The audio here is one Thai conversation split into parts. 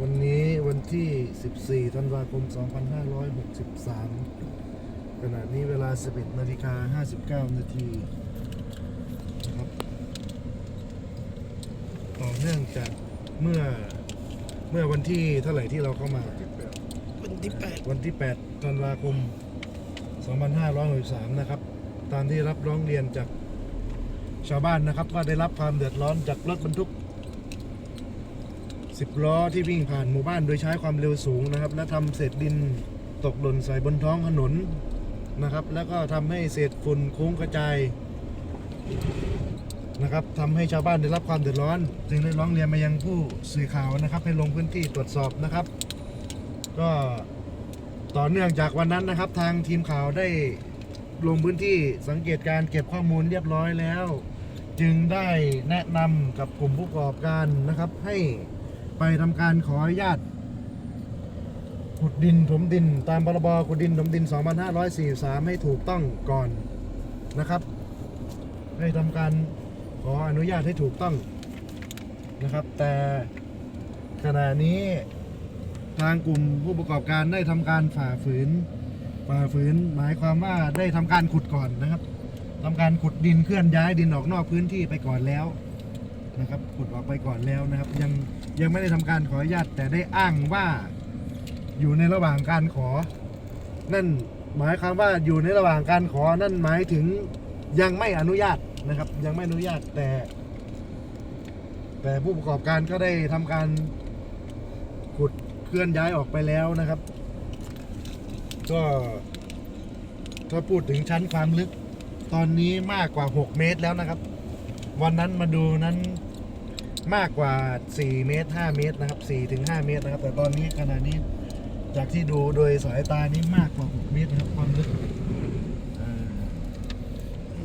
14 ธันวาคม 2563 ขณะนี้เวลา 11นาฬิกา59 นาทีนะครับ ต่อเนื่องจากเมื่อเมื่อวันที่เท่าไหร่ที่เราเข้ามา วันที่แปดวันที่ 8 ธันวาคม 2563 นะครับ ตามที่รับร้องเรียนจากชาวบ้านนะครับว่าได้รับความเดือดร้อนจากรถบรรทุก 10 ล้อที่วิ่งผ่านหมู่บ้านโดยใช้ความเร็วสูงนะครับ และทำเศษดินตกหล่นใส่บนท้องถนนนะครับ แล้วก็ทำให้เศษฝุ่นคุ้งกระจายนะครับทำให้ชาวบ้านได้รับความเดือดร้อน จึงได้ร้องเรียนมายังผู้สื่อข่าวนะครับ ให้ลงพื้นที่ตรวจสอบนะครับ ก็ต่อเนื่องจากวันนั้นนะครับ ทางทีมข่าวได้ลงพื้นที่สังเกตการเก็บข้อมูลเรียบร้อยแล้ว จึงได้แนะนำกับกลุ่มผู้ประกอบการนะครับให้ ไปทำการขออนุญาตขุดดินถมดิน ตามพรบขุดดินถมดิน 2543 ให้ถูกต้องก่อนนะครับ ให้ทำการขออนุญาตให้ถูกต้องนะครับ แต่ขณะนี้ทางกลุ่มผู้ประกอบการได้ทำการฝ่าฝืน ฝ่าฝืนหมายความว่าได้ทำการขุดก่อนนะครับทำการขุดดินเคลื่อนย้ายดินออกนอกพื้นที่ไปก่อนแล้ว นะครับขุดออกไปก่อนแล้วนะครับ ยังยังไม่ได้ทำการขออนุญาตแต่ได้อ้างว่าอยู่ในระหว่างการขอ นั่นหมายความว่าอยู่ในระหว่างการขอนั่นหมายถึงยังไม่อนุญาตนะครับ ยังไม่อนุญาตแต่ แต่ผู้ประกอบการก็ได้ทำการขุดเคลื่อนย้ายออกไปแล้วนะครับ ก็ถ้าพูดถึงชั้นความลึก ตอนนี้มากกว่า 6 เมตรแล้วนะครับ วันนั้นมาดูนั้น มากกว่า 4 เมตร 5 เมตรนะครับ4ถึง5เมตรนะครับ แต่ตอนนี้ขณะนี้จากที่ดูโดยสายตานี้มากกว่า 6 เมตรนะครับความลึกอ่า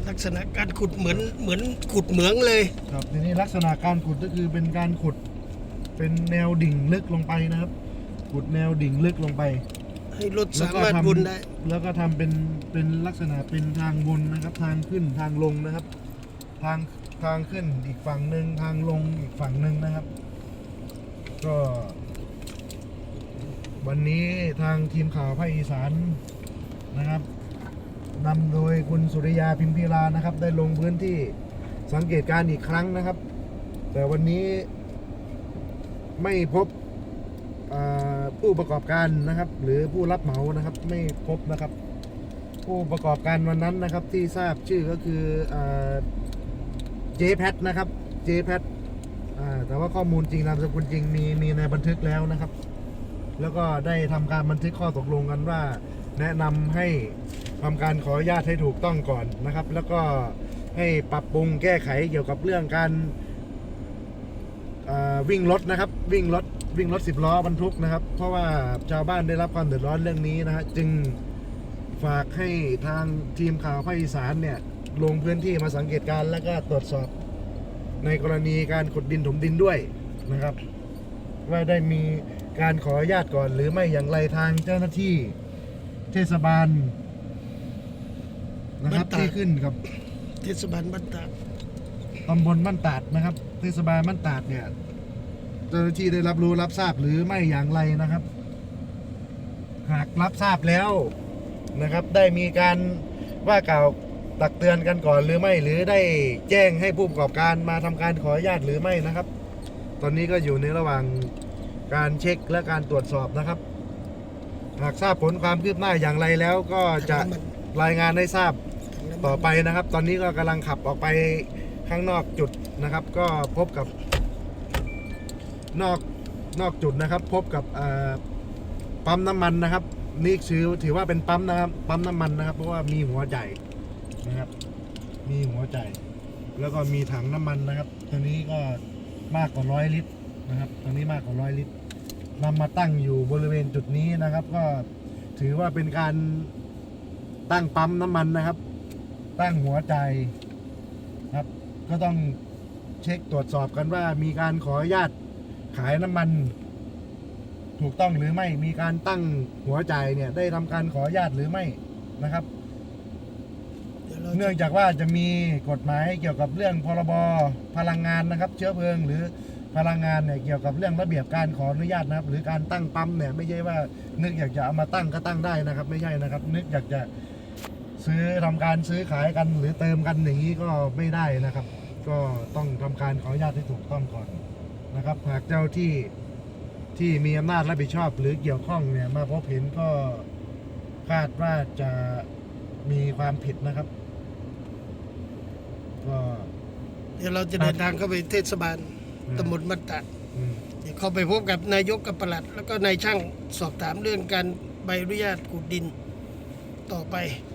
ลักษณะการขุดเหมือนเหมือนขุดเหมืองเลย ครับทีนี้ลักษณะการขุดก็คือเป็นการขุดเป็นแนวดิ่งลึกลงไปนะครับ ขุดแนวดิ่งลึกลงไป ให้รถแล้วสาก็มารถทำวนได้ แล้วก็ทำเป็นเป็นลักษณะเป็นทางวนนะครับ ทางขึ้นทางลงนะครับ ทาง ทางขึ้นอีกฝั่งหนึ่งทางลงอีกฝั่งหนึ่งนะครับ ก็ วันนี้ทางทีมข่าวภาคอีสานนะครับนำโดยคุณสุริยาพิมพิลานะครับ ได้ลงพื้นที่สังเกตการณ์อีกครั้งนะครับ แต่วันนี้ไม่พบผู้ประกอบการนะครับ หรือผู้รับเหมานะครับ ไม่พบนะครับ ผู้ประกอบการวันนั้นนะครับที่ทราบชื่อก็คือ เจแพทนะครับเจแพทแต่ว่าข้อมูลจริงนามสกุลจริงมีมีในบันทึกแล้วนะครับ แล้วก็ได้ทำการบันทึกข้อตกลงกันว่า แนะนำให้ทำการขออนุญาตให้ถูกต้องก่อนนะครับ แล้วก็ให้ปรับปรุงแก้ไขเกี่ยวกับเรื่องการวิ่งรถนะครับ วิ่งรถวิ่งรถสิบล้อบรรทุกนะครับ เพราะว่าชาวบ้านได้รับความเดือดร้อนเรื่องนี้นะฮะจึงฝากให้ทางทีมข่าวภาคอีสานเนี่ย ลงพื้นที่มาสังเกตการณ์แล้วก็ตรวจสอบในกรณีการขุดดินถมดินด้วยนะครับ ว่าได้มีการขออนุญาตก่อน หรือไม่อย่างไรทางเจ้าหน้าที่เทศบาล นะครับบ้านตาด ที่ขึ้นกับ เทศบาลบ้านตากตำบลบ้านตาดนะครับเทศบาลบ้านตาดเนี่ยเจ้าหน้าที่ได้รับรู้รับทราบหรือไม่อย่างไรนะครับ หากรับทราบแล้วนะครับ ได้มีการว่ากล่าว ตักเตือนกันก่อนหรือไม่หรือได้แจ้งให้ผู้ประกอบการมาทำการขออนุญาตหรือไม่นะครับ ตอนนี้ก็อยู่ในระหว่างการเช็คและการตรวจสอบนะครับ หากทราบผลความคืบหน้าอย่างไรแล้วก็จะรายงานให้ทราบต่อไปนะครับ ตอนนี้ก็กำลังขับออกไปข้างนอกจุดนะครับ ก็พบกับนอกนอกจุดนะครับ พบกับปั๊มน้ำมันนะครับ นี่ถือถือว่าเป็นปั๊มนะครับปั๊มน้ำมันนะครับ เพราะว่ามีหัวใจาย นะครับ มีหัวใจ แล้วก็มีถังน้ำมันนะครับ ตัวนี้ก็มากกว่าร้อยลิตรนะครับ ตัวนี้มากกว่าร้อยลิตรนำมาตั้งอยู่บริเวณจุดนี้นะครับ ก็ถือว่าเป็นการตั้งปั๊มน้ำมันนะครับ ตั้งหัวใจครับ ก็ต้องเช็คตรวจสอบกันว่ามีการขออนุญาตขายน้ำมันถูกต้องหรือไม่ มีการตั้งหัวใจเนี่ยได้ทำการขออนุญาตหรือไม่นะครับ เนื่องจากว่าจะมีกฎหมายเกี่ยวกับเรื่องพรบพลังงานนะครับ เชื้อเพลิงหรือพลังงานเนี่ยเกี่ยวกับเรื่องระเบียบการขออนุญาตนะครับ หรือการตั้งปั๊มเนี่ยไม่ใช่ว่านึกอยากจะเอามาตั้งก็ตั้งได้นะครับ ไม่ใช่นะครับ นึกอยากจะซื้อทำการซื้อขายกันหรือเติมกันอย่างนี้ก็ไม่ได้นะครับ ก็ต้องทำการขออนุญาตที่ถูกต้องก่อนนะครับหากเจ้าที่ที่มีอำนาจรับผิดชอบหรือเกี่ยวข้องเนี่ยมาพบเห็นก็คาดว่าจะมีความผิดนะครับ ก็เดี๋ยวเราจะเดินทางเข้าไปเทศบาลตำบลบัตตะอืมเดี๋ยวเข้าไปพบกับนายกกับปลัด แล้วก็นายช่างสอบถามเรื่องการใบอนุญาตขุดดินต่อไปค